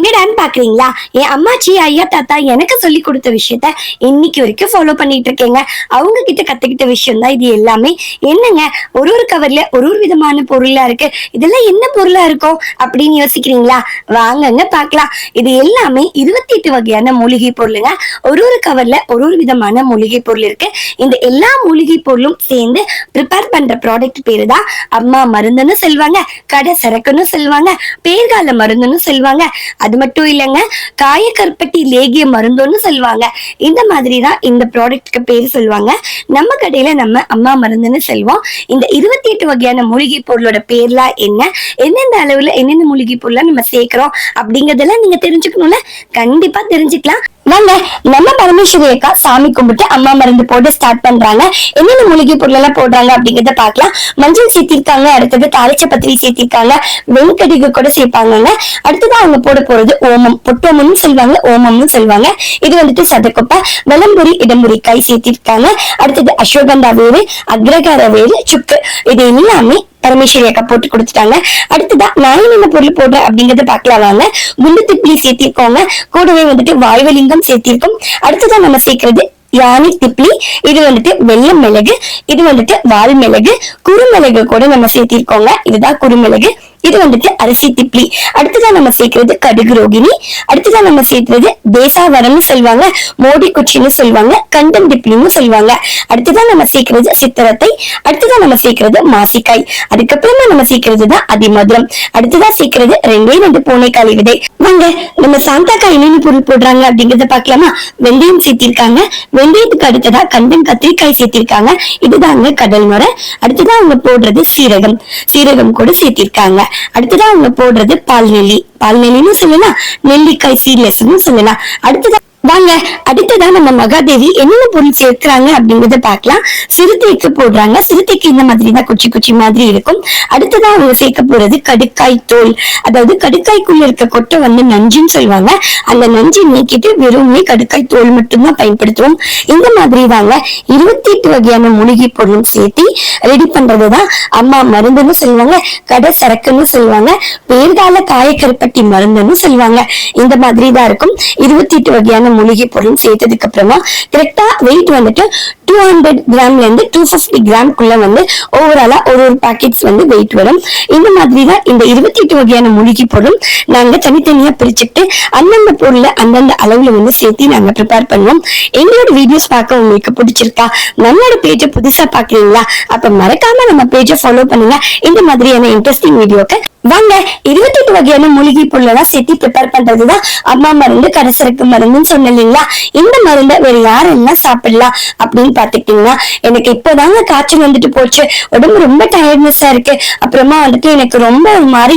என்னடான்னு பாக்குறீங்களா? என் அம்மாச்சி ஐயா தாத்தா எனக்கு சொல்லி கொடுத்த விஷயத்த இன்னைக்கு வரைக்கும் ஃபாலோ பண்ணிட்டு இருக்கேங்க. அவங்க கிட்ட கத்துக்கிட்ட விஷயம் தான் இது எல்லாமே. என்னங்க ஒரு ஒரு கவர்ல ஒரு ஒரு விதமான பொருளா இருக்கு. இதெல்லாம் என்ன பொருளா இருக்கும் அப்படின்னு யோசிக்கிறீங்களா? வாங்கங்க பார்க்கலாம். இது எல்லாமே இருபத்தி எட்டு வகையான மூலிகை பொருளுங்க. ஒரு ஒரு கவர்ல ஒரு ஒரு விதமான மூலிகை பொருள் இருக்கு. இந்த எல்லா மூலிகை பொருளும் சேர்ந்து ப்ரிப்பேர் பண்ற ப்ராடக்ட் பேரு தான் அம்மா மருந்துன்னு சொல்லுவாங்க கடை சரக்குன்னு சொல்லுவாங்க பேர்கால மருந்துன்னு சொல்லுவாங்க அது மட்டும் இல்லைங்க காயக்கற்பட்டி லேகிய மருந்துன்னு சொல்லுவாங்க. இந்த மாதிரி தான் இந்த ப்ராடக்ட்க்கு பேர் சொல்லுவாங்க. நம்ம கடையில நம்ம அம்மா மருந்துன்னு சொல்லுவோம். இந்த இருபத்தி எட்டு வகையான மூலிகை பொருளோட பேர்லாம் என்ன? எந்தெந்த அளவுல என்னென்ன மூலிகை பொருள்லாம் நம்ம சேர்க்கிறோம்? அப்படிங்கறதெல்லாம் நீங்க தெரிஞ்சுக்கணும்ல? கண்டிப்பா தெரிஞ்சுக்கலாம். வாங்க நம்ம பரமேஸ்வரி அக்கா சாமி கும்பிட்டு அம்மா மருந்து போட்டு ஸ்டார்ட் பண்றாங்க. என்னென்ன மூலிகை பொருள் எல்லாம் போடுறாங்க அப்படிங்கறத பார்க்கலாம். மஞ்சள் சேர்த்திருக்காங்க அடுத்தது தாளிச்ச பத்திரி சேர்த்திருக்காங்க வெண்கடிகு கூட சேர்ப்பாங்க அடுத்தது அவங்க போட போறது ஓமம் பொட்டோமம்னு சொல்லுவாங்க ஓமம்னு சொல்லுவாங்க. இது வந்துட்டு சதக்குப்பை விளம்புரி இடம்புரி கை சேர்த்திருக்காங்க. அடுத்தது அஸ்வகந்தா வேறு அக்ரகார வேறு சுக்கு. இது எல்லாமே பரமேஸ்வரி அக்கா போட்டு கொடுத்துட்டாங்க. அடுத்ததா நான் என்ன பொருள் போடுறேன் அப்படிங்கறத பாக்கலாம் வாங்க. குண்டு திப்ளி சேர்த்திருக்கோங்க. கூடவே வந்துட்டு வாய்வலிங்கம் சேர்த்திருக்கோம். அடுத்ததா நம்ம சேர்க்கறது யானை திப்ளி இது வந்துட்டு வெள்ளம் மிளகு இது வந்துட்டு வால் மிளகு குறுமிளகு கூட நம்ம சேர்த்திருக்கோங்க. இதுதான் குறுமிளகு. இது வந்துட்டு அரிசி திப்ளி அடுத்ததான் நம்ம சேர்க்கறது கடுகு ரோகிணி. அடுத்ததான் நம்ம சேர்க்கறது தேசாவரம்னு சொல்லுவாங்க மோடி குச்சின்னு சொல்லுவாங்க கண்டம் திப்ளின்னு சொல்லுவாங்க. அடுத்ததான் நம்ம சேர்க்கறது சித்திரத்தை. அடுத்ததான் நம்ம சேர்க்கறது மாசிக்காய். அதுக்கப்புறமா நம்ம சேர்க்கறது தான் அதிமதுரம். அடுத்ததான் சேர்க்கறது ரெண்டே ரெண்டு பூனைக்காளி விதை. வாங்க நம்ம சாந்தாக்காய் என்னென்ன பொருள் போடுறாங்க அப்படிங்கறத பார்க்கலாமா? வெந்தயம் சேர்த்திருக்காங்க. வெந்தயத்துக்கு அடுத்ததா கண்டம் கத்திரிக்காய் சேர்த்திருக்காங்க. இதுதாங்க கடல் முறை. அடுத்ததான் அவங்க போடுறது சீரகம். சீரகம் கூட சேர்த்திருக்காங்க. அடுத்ததான் அவங்க போடுறது பால் நெல்லி பால் நெல்லின்னு சொல்லலாம். நெல்லிக்காய் சீட்லெஸ்ன்னு சொல்லலாம். அடுத்ததான் வாங்க அடுத்ததா நம்ம மகாதேவி என்னென்ன பொருள் சேர்க்கிறாங்க அப்படிங்கறத பார்க்கலாம். சிறுத்தைக்கு போடுறாங்க. சிறுத்தைக்கு இந்த மாதிரி தான் குச்சி குச்சி மாதிரி இருக்கும். அடுத்ததா அவங்க சேர்க்க போறது கடுக்காய் தோல். அதாவது கடுக்காய்க்குள்ள இருக்க கொட்டை வந்து நஞ்சுன்னு சொல்லுவாங்க. அந்த நஞ்சு நீக்கிட்டு வெறுமே கடுக்காய் தோல் மட்டும்தான் பயன்படுத்துவோம். இந்த மாதிரி தாங்க இருபத்தி எட்டு வகையான மூலிகை பொருளும் சேர்த்து ரெடி பண்றதுதான் அம்மா மருந்துன்னு சொல்லுவாங்க கடை சரக்குன்னு சொல்லுவாங்க பேர்கால காயக்கருப்பட்டி மருந்துன்னு சொல்லுவாங்க. இந்த மாதிரி தான் இருக்கும். இருபத்தி எட்டு வகையான மூலிகை பொருளும் சேர்த்ததுக்கு அப்புறமா கரெக்டா வெயிட் வந்துட்டு டூ ஹண்ட்ரட் கிராம்ல இருந்து டூ ஃபிஃப்டி கிராம்குள்ளே வந்து ஓவராலாக ஒரு ஒரு பாக்கெட்ஸ் வந்து வெயிட் வரும். இந்த மாதிரி தான் இந்த இருபத்தி எட்டு வகையான மூலிகை பொருள் நாங்க தனித்தனியா பிரிச்சுட்டு அந்தந்த பொருளை அந்தந்த அளவுல வந்து சேர்த்து நாங்க ப்ரிப்பேர் பண்ணுவோம். எங்களோட வீடியோஸ் பார்க்க உங்களுக்கு பிடிச்சிருக்கா? நம்மளோட பேஜை புதுசா பார்க்குறீங்களா? அப்ப மறக்காம நம்ம பேஜை ஃபாலோ பண்ணுங்க. இந்த மாதிரியான இன்ட்ரெஸ்டிங் வீடியோக்கு வாங்க. இருபத்தி எட்டு வகையான மூலிகை பொருளெல்லாம் சேர்த்து ப்ரிப்பேர் பண்றதுதான் அம்மா மருந்து கரைசருக்கு மருந்துன்னு சொன்ன இல்லைங்களா? இந்த மருந்தை வேற யாரெல்லாம் சாப்பிடலாம் அப்படின்னு பாத்துக்கிட்டீங்கன்னா எனக்கு இப்போதாங்க காய்ச்சல் வந்துட்டு போச்சு. உடம்பு ரொம்ப டயர்ட்னஸா இருக்கு. அப்புறமா வந்துட்டு எனக்கு ரொம்ப ஒரு மாதிரி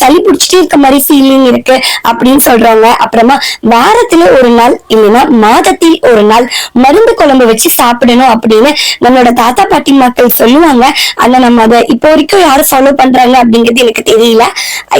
சளி பிடிச்சிட்டே இருக்க மாதிரி ஃபீலிங் இருக்கு அப்படின்னு சொல்றாங்க. அப்புறமா வாரத்துல ஒரு நாள் இல்லைன்னா மாதத்தில் ஒரு நாள் மருந்து குழம்பு வச்சு சாப்பிடணும் அப்படின்னு நம்மளோட தாத்தா பாட்டி மக்கள் சொல்லுவாங்க. ஆனா நம்ம அதை இப்போ வரைக்கும் யாரும் ஃபாலோ பண்றாங்க அப்படிங்கிறது எனக்கு தெரியல.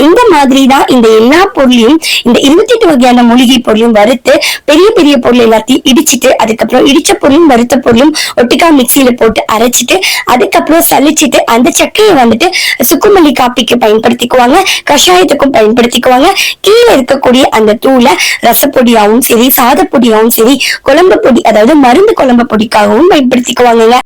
இந்த மாதிரி தான் இந்த எல்லா பொருளையும் இந்த இருபத்தி எட்டு வகையான மூலிகை பொருளையும் வறுத்து பெரிய பெரிய பொருள் எல்லாத்தையும் இடிச்சிட்டு அதுக்கப்புறம் இடிச்ச பொருளும் வறுத்த பொருள் பொடியும் ஒட்டுக்கா மிக்சியில போட்டு அரைச்சிட்டு அதுக்கப்புறம் சலிச்சிட்டு அந்த சக்கையை வந்துட்டு சுக்குமல்லி காப்பிக்கு பயன்படுத்திக்குவாங்க கஷாயத்துக்கும் பயன்படுத்திக்குவாங்க. கீழே இருக்கக்கூடிய அந்த தூளை ரசப்பொடியாகவும் சரி சாதப்பொடியாகவும் சரி குழம்பு பொடி அதாவது மருந்து குழம்பு பொடிக்காகவும் பயன்படுத்திக்குவாங்க